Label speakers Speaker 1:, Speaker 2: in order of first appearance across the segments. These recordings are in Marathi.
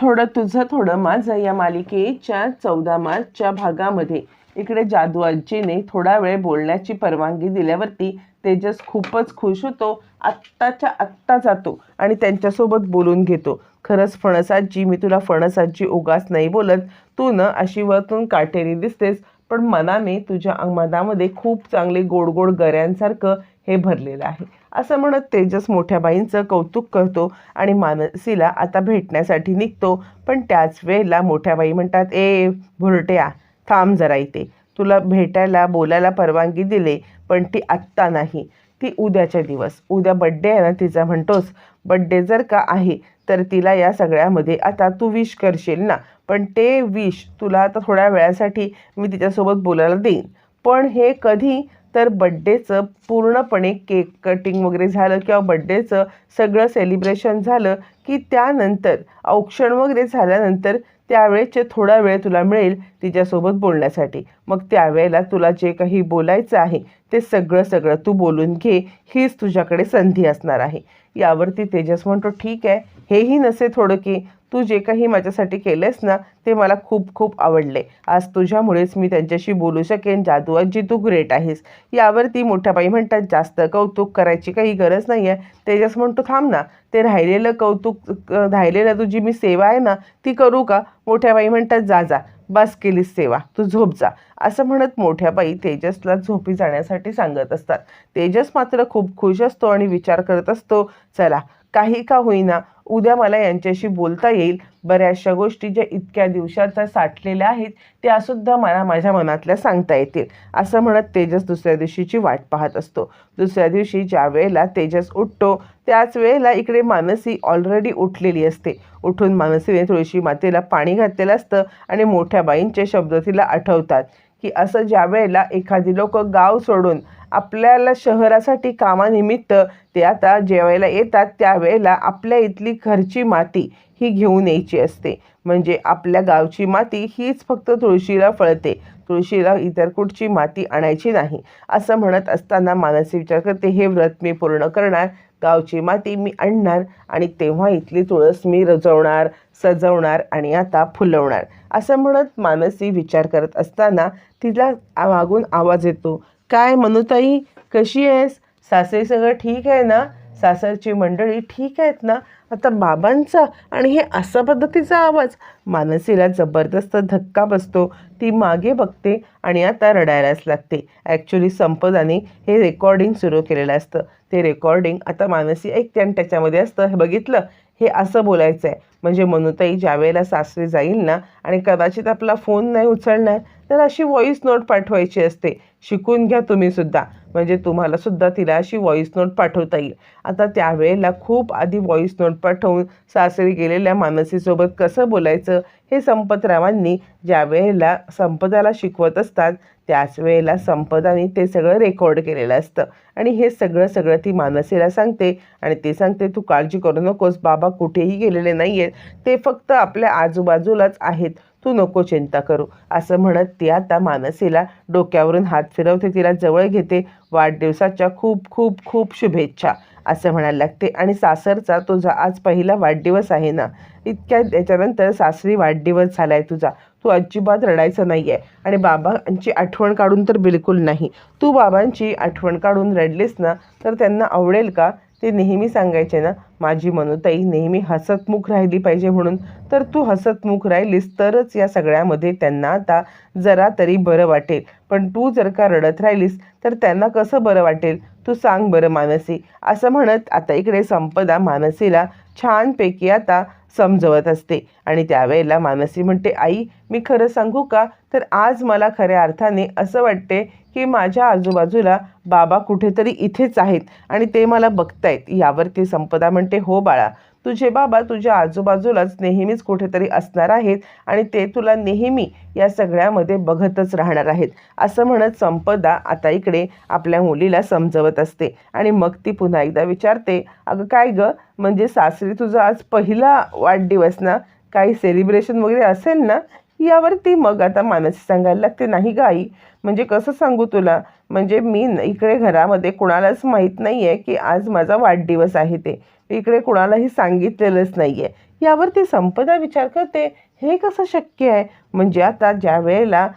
Speaker 1: थोडं तुझं थोडं माझं या मालिकेच्या चौदा मार्चच्या भागामध्ये. इकडे जादू आजीने थोडा वेळ बोलण्याची परवानगी दिल्यावरती तेजस खूपच खुश होतो. आत्ताच्या आत्ता जातो आणि त्यांच्यासोबत बोलून घेतो. खरंच फणसाजी मी तुला फणसाजी उगाच नाही बोलत. तू न अशी वरतून काटेरी दिसतेस पण मनाने तुझ्या मनामध्ये खूप चांगले गोड गोड गऱ्यांसारखं हे भरलेलं आहे. असं म्हणत तेजस मोठ्या बाईंचं कौतुक करतो आणि मानसीला आता भेटण्यासाठी निघतो. पण त्याच वेळेला मोठ्या बाई म्हणतात ए भुरट्या थांब जरा इथे. तुला भेटायला बोलायला परवानगी दिली पण ती आत्ता नाही. ती उद्याच्या दिवस. उद्या बड्डे आहे ना तिचा म्हणतोस. बड्डे जर का आहे तर तिला या सगळ्यामध्ये आता तू विश करशील ना. पण ते विश तुला आता थोड्या वेळासाठी मी तिच्यासोबत बोलायला देईन. पण हे कधी तर बड्डेचं पूर्णपणे केक कटिंग वगैरे झालं किंवा बड्डेचं सगळं सेलिब्रेशन झालं की त्यानंतर औक्षण वगैरे झाल्यानंतर त्यावेळेचे थोडा वेळ तुला मिळेल तिच्यासोबत बोलण्यासाठी. मग त्यावेळेला तुला जे काही बोलायचं आहे ते सगळं सगळं तू बोलून घे हीच तुझ्याकडे संधी असणार आहे. यावरती तेजस म्हणतो ठीक आहे हेही नसे थोडं की तू जे काही माझ्यासाठी केलंस ना ते मला खूप खूप आवडले. आज तुझ्यामुळेच मी त्यांच्याशी बोलू शकेन. जादू आजी तू ग्रेट आहेस. यावरती मोठ्या बाई म्हणतात जास्त कौतुक करायची काही गरज नाही आहे तेजस म्हणतो थांब ना. ते राहिलेलं कौतुक राहिलेलं तुझी मी सेवा आहे ना ती करू का? मोठ्या बाई म्हणतात जा जा. बस केलीस सेवा. तू झोप जा. असं म्हणत मोठ्या बाई तेजसला झोपी जाण्यासाठी सांगत असतात. तेजस मात्र खूप खुश असतो आणि विचार करत असतो चला काही का होईना. उद्या मला यांच्याशी बोलता येईल. बऱ्याचशा गोष्टी ज्या इतक्या दिवसाच्या साठलेल्या आहेत त्यासुद्धा मला माझ्या मनातल्या सांगता येतील. असं म्हणत तेजस दुसऱ्या दिवशीची वाट पाहत असतो. दुसऱ्या दिवशी ज्या वेळेला तेजस उठतो त्याच वेळेला इकडे मानसी ऑलरेडी उठलेली असते. उठून मानसीने तुळशी मातेला पाणी घातलेलं असतं आणि मोठ्या बाईंचे शब्द तिला आठवतात. की असं ज्या वेळेला एखादी लोक गाव सोडून आपल्याला शहरासाठी कामानिमित्त ते आता जेवायला येतात त्यावेळेला आपल्या इथली घरची माती ही घेऊन यायची असते. म्हणजे आपल्या गावची माती हीच फक्त तुळशीला फळते. तुळशीला इतर कुठची माती आणायची नाही. असं म्हणत असताना मानसी विचार करते हे व्रत मी पूर्ण करणार गावची माती मी आणणार आणि तेव्हा इथली तुळस मी रजवणार सजवणार आणि आता फुलवणार. असं म्हणत मानसी विचार करत असताना तिला मागून आवाज येतो. काय मनुताई कशी आहेस? सासरी सगळं ठीक आहे ना? सासरची मंडळी ठीक आहेत ना? आता बाबांचा आणि हे असा पद्धतीचा आवाज. मानसीला जबरदस्त धक्का बसतो. ती मागे बघते आणि आता रडायलाच लागते. ॲक्च्युली संपदाने हे रेकॉर्डिंग सुरू केलेलं असतं. ते रेकॉर्डिंग आता मानसी ऐकते आणि त्याच्यामध्ये असतं हे बघितलं? हे असं बोलायचं आहे म्हणजे मनुताई ज्या वेळेला सासरी जाईल ना आणि कदाचित आपला फोन नाही उचलणार तर अशी व्हॉईस नोट पाठवायची असते. शिकून घ्या तुम्हीसुद्धा म्हणजे तुम्हालासुद्धा तिला अशी व्हॉईस नोट पाठवता येईल. आता त्यावेळेला खूप आधी व्हॉईस नोट पाठवून सासरी गेलेल्या मानसीसोबत कसं बोलायचं हे संपतरावांनी ज्या वेळेला संपदाला शिकवत असतात त्याच वेळेला संपदाने ते सगळं रेकॉर्ड केलेलं असतं. आणि हे सगळं सगळं ती मानसीला सांगते आणि ती सांगते तू काळजी करू नकोस बाबा कुठेही गेलेले नाही आहेत ते फक्त आपल्या आजूबाजूलाच आहेत. तू नको चिंता करू. असं म्हणत ती आता मानसीला डोक्यावरून हात फिरवते. तिला जवळ घेते. वाढदिवसाच्या खूप खूप खूप शुभेच्छा. असं म्हणायला लागते. आणि सासरचा तुझा आज पहिला वाढदिवस आहे ना? इतक्या त्याच्यानंतर सासरी वाढदिवस झाला आहे तुझा. तू अजिबात रडायचं नाही आहे आणि बाबांची आठवण काढून तर बिलकुल नाही. तू बाबांची आठवण काढून रडलीस ना तर त्यांना आवडेल का? ते नेहमी सांगायचे ना माझी मनुताई नेहमी हसतमुख राहिली पाहिजे म्हणून. तर तू हसतमुख राहिलीस तरच या सगळ्यामध्ये त्यांना आता जरा तरी बरं वाटेल. पण तू जर का रडत राहिलीस तर त्यांना कसं बरं वाटेल? तू सांग बरं मानसी. असं म्हणत आता इकडे संपदा मानसीला छानपैकी आता समजवत असते. आणि त्यावेळेला मानसी म्हणते आई मी खरं सांगू का? तर आज मला खऱ्या अर्थाने असं वाटते की माझ्या आजूबाजूला बाबा कुठेतरी इथेच आहेत आणि ते मला बघतायत. यावरती संपदा म्हणते हो बाळा तुझे बाबा तुझ्या आजूबाजूलाच नेहमीच कुठेतरी असणार आहेत आणि ते तुला नेहमी या सगळ्यामध्ये बघतच राहणार आहेत. असं म्हणत संपदा आता इकडे आपल्या मुलीला समजवत असते आणि मग ती पुन्हा एकदा विचारते अगं काय गं? म्हणजे सासरी तुझा आज पहिला वाढदिवस ना? काही सेलिब्रेशन वगैरे असेल ना? यावरती मग आता मानसी सांगायला लागते नाही ग आई म्हणजे कसं सांगू तुला? म्हणजे मी न- इकडे घरामध्ये कुणालाच माहीत नाही आहे की आज माझा वाढदिवस आहे ते. इकडे कुणालाही सांगितलेलंच नाही आहे यावरती संपदा विचार करते हे कसं शक्य आहे? म्हणजे आता ज्या वेळेला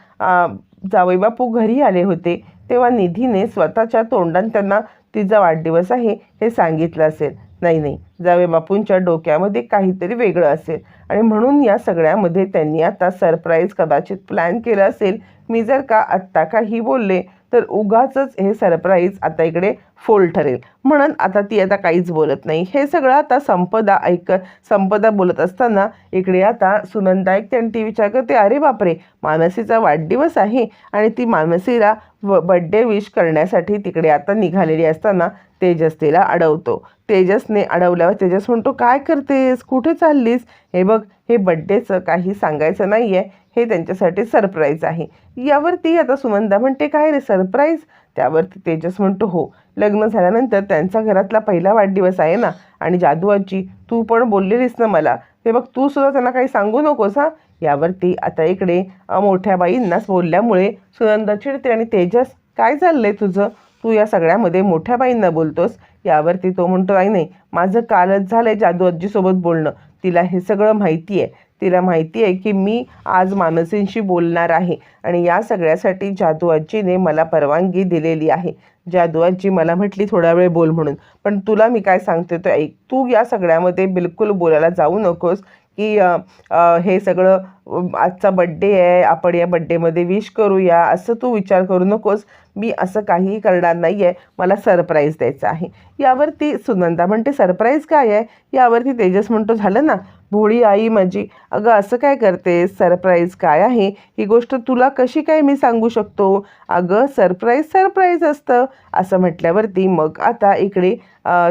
Speaker 1: जावईबापू घरी आले होते तेव्हा निधीने स्वतःच्या तोंडान त्यांना तिचा वाढदिवस आहे हे सांगितलं असेल. नाही नाही. जावे बापूंच्या डोक्यामध्ये काहीतरी वेगळं असेल. आणि म्हणून या सगळ्यामध्ये त्यांनी आता सरप्राईज कदाचित प्लॅन केलं असेल. मी जर का आत्ता काही बोलले तर उगाचच हे सरप्राईज आता इकडे फोल ठरेल. म्हणून आता ती आता काहीच बोलत नाही. हे सगळं आता संपदा ऐक संपदा बोलत असताना इकडे आता सुनंदा ऐकते आणि ती विचार करते अरे बापरे मानसीचा वाढदिवस आहे आणि ती मानसीला व बड्डे विश करण्यासाठी तिकडे आता निघालेली असताना तेजस तिला अडवतो. तेजसने अडवल्यावर तेजस म्हणतो काय करतेस? कुठे चाललीस? हे बघ हे बड्डेचं काही सांगायचं नाही आहे हे त्यांच्यासाठी सरप्राईज आहे. यावरती आता सुमंदा म्हणते काय रे सरप्राईज? त्यावरती तेजस म्हणतो हो लग्न झाल्यानंतर त्यांचा घरातला पहिला वाढदिवस आहे ना? आणि जादूआजी तू पण बोललेलीस ना मला. ते बघ तू सुद्धा त्यांना काही सांगू नकोस हा? यावरती आता इकडे मोठ्या बाईंनाच बोलल्यामुळे सुनंदा चिडते आणि तेजस काय चाललंय तुझं? तू या सगळ्यामध्ये मोठ्या बाईंना बोलतोस? यावरती तो म्हणतो नाही नाही माझं कालच झालंय जादू आजीसोबत बोलणं. तिला हे सगळं माहिती आहे तिला माहिती आहे की मी आज मानसींशी बोलणार आहे. आणि या सगळ्यासाठी जादू आजीने मला परवानगी दिलेली आहे. जादू आजी मला म्हटली थोडा वेळ बोल म्हणून. पण तुला मी काय सांगते तो ऐक. तू या सगळ्यामध्ये बिलकुल बोलायला जाऊ नकोस की हे सगळं आजचा बड्डे आहे. आपण या बड्डेमध्ये विश करूया. असं तू विचार करू नकोस. मी असं काहीही करणार नाही आहे मला सरप्राईज द्यायचं आहे. यावरती सुनंदा म्हणते सरप्राईज काय आहे? यावरती तेजस म्हणतो झालं ना. भोळी आई माझी. अगं असं काय करते सरप्राईज काय आहे? ही गोष्ट तुला कशी काय मी सांगू शकतो? अगं सरप्राईज सरप्राईज असतं. असं म्हटल्यावरती मग आता इकडे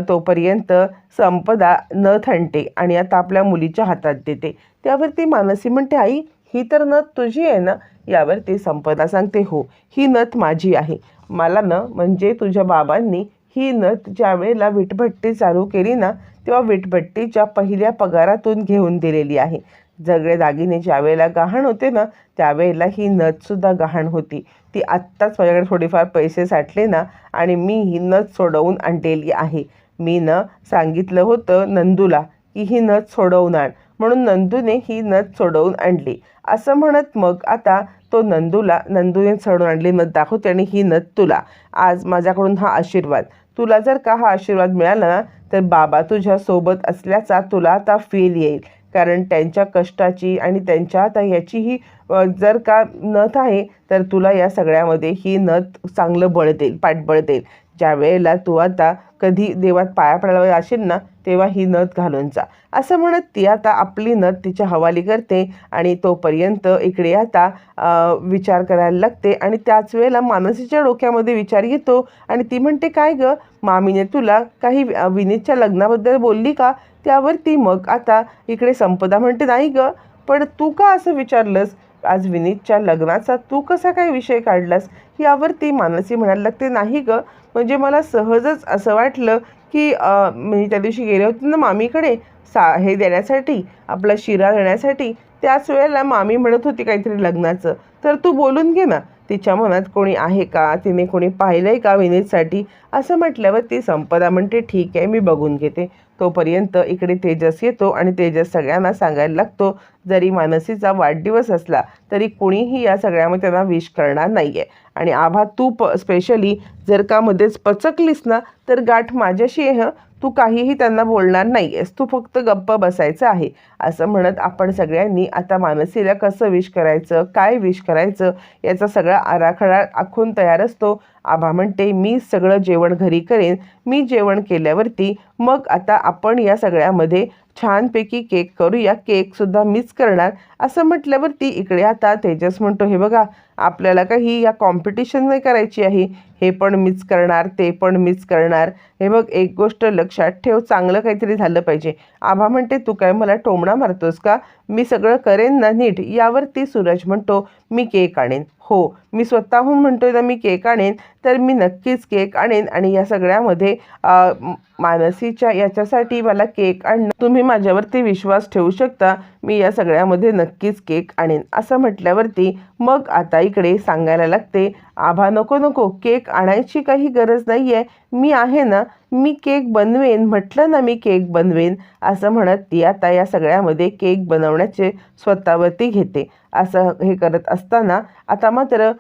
Speaker 1: तोपर्यंत संपदा न थंडते आणि आता आपल्या मुलीच्या हातात देते. त्यावरती मानसी म्हणते आई ही तर नथ तुझी आहे ना? यावरती संपदा सांगते हो ही नथ माझी आहे. मला ना म्हणजे तुझ्या बाबांनी ही नथ ज्या वेळेला विटभट्टी चालू केली ना तेव्हा विटभट्टीच्या पहिल्या पगारातून घेऊन दिलेली आहे. सगळे दागिने ज्यावेळेला गहाण होते ना त्यावेळेला ही नथसुद्धा गहाण होती. ती आत्ताच माझ्याकडे थोडेफार पैसे साठले ना आणि मी ही नथ सोडवून आणलेली आहे. मी न सांगितलं होतं नंदूला की ही नथ सोडवून आण. म्हणून नंदूने ही नथ सोडवून आणली. असं म्हणत मग आता तो नंदूला नंदूने सोडवून आणली नथ दाखवते आणि ही नथ तुला. आज माझ्याकडून हा आशीर्वाद. तुला जर का हा आशीर्वाद मिळाला ना तर बाबा तुझ्या सोबत असल्याचा तुला आता फील येईल. कारण त्यांच्या कष्टाची आणि त्यांच्या आता याचीही जर का नथ आहे तर तुला या सगळ्यामध्ये ही नथ चांगलं बळ देईल पाठबळ देईल. ज्या वेळेला तू आता कधी देवात पाया पडायला असेल ना तेव्हा ही नथ घालून जा. असं म्हणत ती आता आपली नथ तिच्या हवाली करते आणि तोपर्यंत इकडे आता विचार करायला लागते आणि त्याच वेळेला मानसीच्या डोक्यामध्ये विचार येतो आणि ती म्हणते काय गं मामीने तुला काही विनीतच्या लग्नाबद्दल बोलली का? त्यावरती मग आता इकडे संपदा म्हणते नाही गं पण तू का असं विचारलंस? आज विनीतच्या लग्नाचा तू कसा काय विषय काढलास? यावरती मानसी म्हणायला लागते नाही गं म्हणजे मला सहजच असं वाटलं की मी त्या दिवशी गेले होते ना मामीकडे सा हे देण्यासाठी आपला शिरा देण्यासाठी त्याच वेळेला मामी म्हणत होती काहीतरी लग्नाचं. तर तू बोलून घे ना. तिच्या मनात कोणी आहे का? तिने कोणी पाहिलं आहे का विनीतसाठी? असं म्हटल्यावर ती संपदा म्हणते ठीक आहे मी बघून घेते. तोपर्यंत इकडे तेजस येतो आणि तेजस सगळ्यांना सांगायला लागतो जरी मानसीचा वाढदिवस असला तरी कुणीही या सगळ्यामध्ये त्यांना विश करणार नाही आहे आणि आभा तू प स्पेशली जर का मध्येच पचकलीस ना तर गाठ माझ्याशी आहे हं? तू काहीही त्यांना बोलणार नाही आहेस तू फक्त गप्प बसायचं आहे. असं म्हणत आपण सगळ्यांनी आता मानसीला कसं विश करायचं काय विश करायचं याचा सगळा आराखडा आखून तयार असतो. आभा म्हणते मी सगळं जेवण घरी करेन. मी जेवण केल्यावरती मग आता आपण या सगळ्यामध्ये छानपैकी केक करूया. केकसुद्धा मिस करणार. असं म्हटल्यावरती इकडे आता तेजस म्हणतो हे बघा आपल्याला काही या कॉम्पिटिशन नाही करायची आहे. हे पण मिस करणार ते पण मिस करणार. हे बघ एक गोष्ट लक्षात ठेव चांगलं काहीतरी झालं पाहिजे. आभा म्हणते तू काय मला टोमणा मारतोस का? मी सगळं करेन ना नीट. यावरती सूरज म्हणतो मी केक आणेन. हो मी स्वतःहून म्हणतोय ना मी केक आणेन तर मी नक्कीच केक आणेन आणि या सगळ्यामध्ये मानसीच्या याच्यासाठी मला केक आणणं तुम्ही माझ्यावरती विश्वास ठेवू शकता. मी या सगळ्यामध्ये नक्कीच केक आणेन. असं म्हटल्यावरती मग आता इकडे सांगायला लागते आभा नको नको केक आणायची काही गरज नाही आहे मी आहे ना मी केक बनवेन म्हटलं ना मी केक बनवेन असं म्हणत ती आता या सगळ्यामध्ये केक बनवण्याचे स्वतःवरती घेते. असं हे करत असताना आता मात्र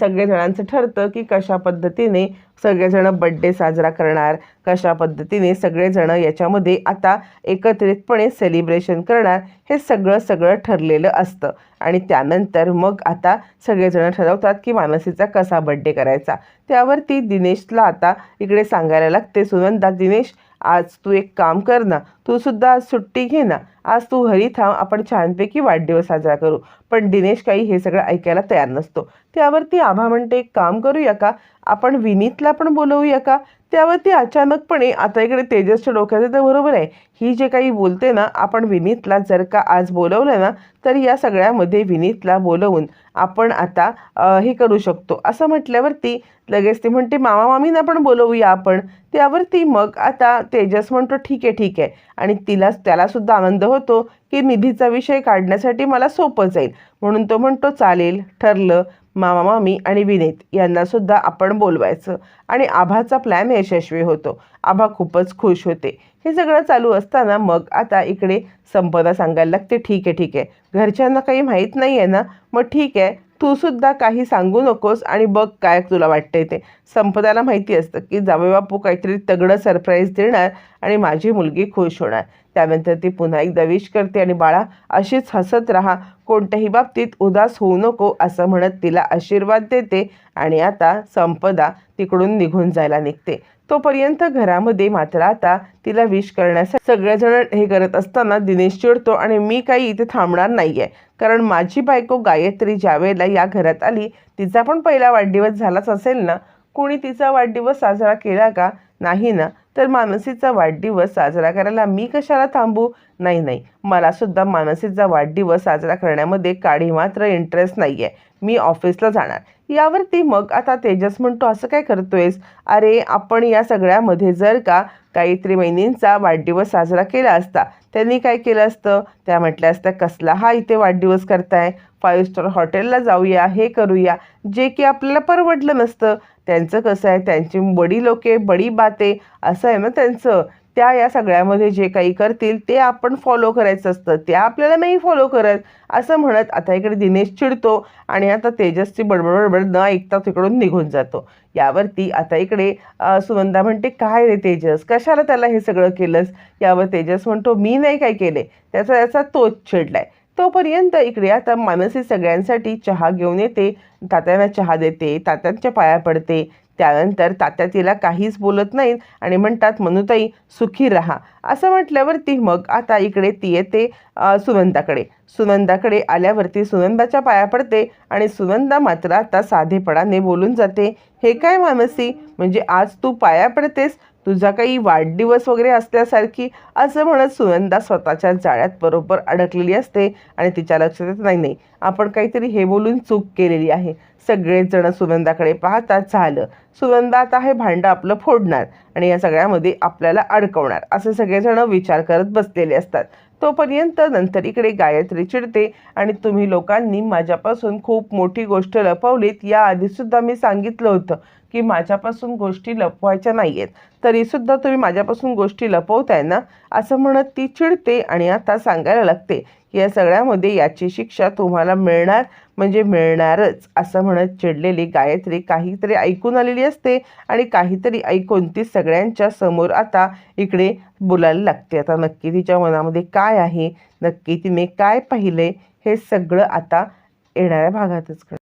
Speaker 1: सगळेजणांचं ठरतं की कशा पद्धतीने सगळेजणं बड्डे साजरा करणार कशा पद्धतीने सगळेजण याच्यामध्ये आता एकत्रितपणे सेलिब्रेशन करणार हे सगळं सगळं ठरलेलं असतं. आणि त्यानंतर मग आता सगळेजण ठरवतात की मानसीचा कसा बड्डे करायचा. त्यावरती दिनेशला आता इकडे सांगायला लागते सुनंदा दिनेश आज तू एक काम कर ना. तू सुद्धा आज सुट्टी घे ना. आज तू घरी थांब आपण छानपैकी वाढदिवस साजरा करू. पण दिनेश काही हे सगळं ऐकायला तयार नसतो. त्यावरती आभा म्हणते एक काम करूया का? आपण विनीतला पण बोलवूया का? त्यावरती अचानकपणे आता इकडे तेजसच्या डोक्यात येतं बरोबर आहे. ही जे काही बोलते ना आपण विनीतला जर का आज बोलवलं ना तर या सगळ्यामध्ये विनीतला बोलवून आपण आता हे करू शकतो. असं म्हटल्यावरती लगेच ती म्हणते मामा मामींना पण बोलवूया आपण. त्यावरती मग आता तेजस म्हणतो ठीक आहे ठीक आहे. आणि तिला त्यालासुद्धा आनंद होतो की निधीचा विषय काढण्यासाठी मला सोपं जाईल. म्हणून तो म्हणतो चालेल ठरलं. मामा मामी आणि विनीत यांनासुद्धा आपण बोलवायचं. आणि आभाचा प्लॅन यशस्वी होतो. आभा खूपच खुश होते. हे सगळं चालू असताना मग आता इकडे संपदा सांगायला लागते. ठीक आहे ठीक आहे. घरच्यांना काही माहीत नाही आहे ना? मग ठीक आहे. तू सुद्धा काही सांगू नकोस आणि बघ काय तुला वाटतंय ते. संपदाला माहिती असतं की जावे बापू काहीतरी तगडं सरप्राईज देणार आणि माझी मुलगी खुश होणार. त्यानंतर ती पुन्हा एकदा विश करते आणि बाळा अशीच हसत राहा. कोणत्याही बाबतीत उदास होऊ नको असं म्हणत तिला आशीर्वाद देते आणि आता संपदा तिकडून निघून जायला निघते. तोपर्यंत घरामध्ये मात्र आता तिला विश करण्यासाठी सगळेजण हे करत असताना दिनेश चिडतो आणि मी काही इथे थांबणार नाही आहे कारण माझी बायको गायत्री ज्यावेळेला या घरात आली तिचा पण पहिला वाढदिवस झालाच असेल ना? कोणी तिचा वाढदिवस साजरा केला का? नाही ना. तर मानसीचा वाढदिवस साजरा करायला मी कशाला थांबू? नाही नाही. मलासुद्धा मानसीचा वाढदिवस साजरा करण्यामध्ये काढी मात्र इंटरेस्ट नाही आहे मी ऑफिसला जाणार. यावरती मग आता तेजस म्हणतो असं काय करतोयस? अरे आपण या सगळ्यामध्ये जर का गायत्री महिनींचा वाढदिवस साजरा केला असता त्यांनी काय केलं असतं? त्या म्हटल्या असत्या कसला हा इथे वाढदिवस करताय? फाईव्ह स्टार हॉटेलला जाऊया हे करूया. जे की आपल्याला परवडलं नसतं. त्यांचं कसं आहे? त्यांची बडी लोके बडी बाते. असं आहे ना त्यांचं? त्या या सगळ्यामध्ये जे काही करतील ते आपण फॉलो करायचं असतं. त्या आपल्याला नाही फॉलो करत असं म्हणत आता इकडे दिनेश चिडतो आणि आता तेजसची बडबड बडबड न ऐकता तिकडून निघून जातो. यावरती आता इकडे सुनंदा म्हणते काय रे तेजस कशाला त्याला हे सगळं केलंस? यावर तेजस म्हणतो मी नाही काय केले. त्याचा त्याचा तोच चिडलाय. तोपर्यंत इकडे आता मानसी सगळ्यांसाठी चहा घेऊन येते तात्यांना चहा देते तात्यांच्या पाया पडते त्यानंतर तात्या तिला काहीच बोलत नाहीत आणि म्हणतात मनुताई सुखी राहा. असं म्हटल्यावरती मग आता इकडे ती येते सुनंदाकडे. सुनंदाकडे आल्यावरती सुनंदाच्या पाया पडते आणि सुनंदा मात्र आता साधेपणाने बोलून जाते. हे काय मानसी म्हणजे आज तू पाया पडतेस? तुझा काही वाढदिवस वगैरे असल्यासारखी असं म्हणत सुनंदा स्वतःच्या जाळ्यात बरोबर अडकलेली असते आणि तिच्या लक्षात येत नाही नाही. आपण काहीतरी हे बोलून चूक केलेली आहे. सगळेच जण सुनंदाकडे पाहतात झालं. सुनंदा आता हे भांडं आपलं फोडणार आणि या सगळ्यामध्ये आपल्याला अडकवणार असे सगळेजण विचार करत बसलेले असतात. तोपर्यंत नंतर इकडे गायत्री चिडते आणि तुम्ही लोकांनी माझ्यापासून खूप मोठी गोष्ट लपवलीत याआधीसुद्धा मी सांगितलं होतं. की माझ्यापासून गोष्टी लपवायच्या नाही आहेत तरीसुद्धा तुम्ही माझ्यापासून गोष्टी लपवताय ना? असं म्हणत ती चिडते आणि आता सांगायला लागते की या सगळ्यामध्ये याची शिक्षा तुम्हाला मिळणार म्हणजे मिळणारच असं म्हणत चिडलेली गायत्री काहीतरी ऐकून आलेली असते आणि काहीतरी ऐकून ती सगळ्यांच्या समोर आता इकडे बोलायला लागते. आता नक्की तिच्या मनामध्ये काय आहे? नक्की तिने काय पाहिलंय? हे सगळं आता येणाऱ्या भागातच कळेल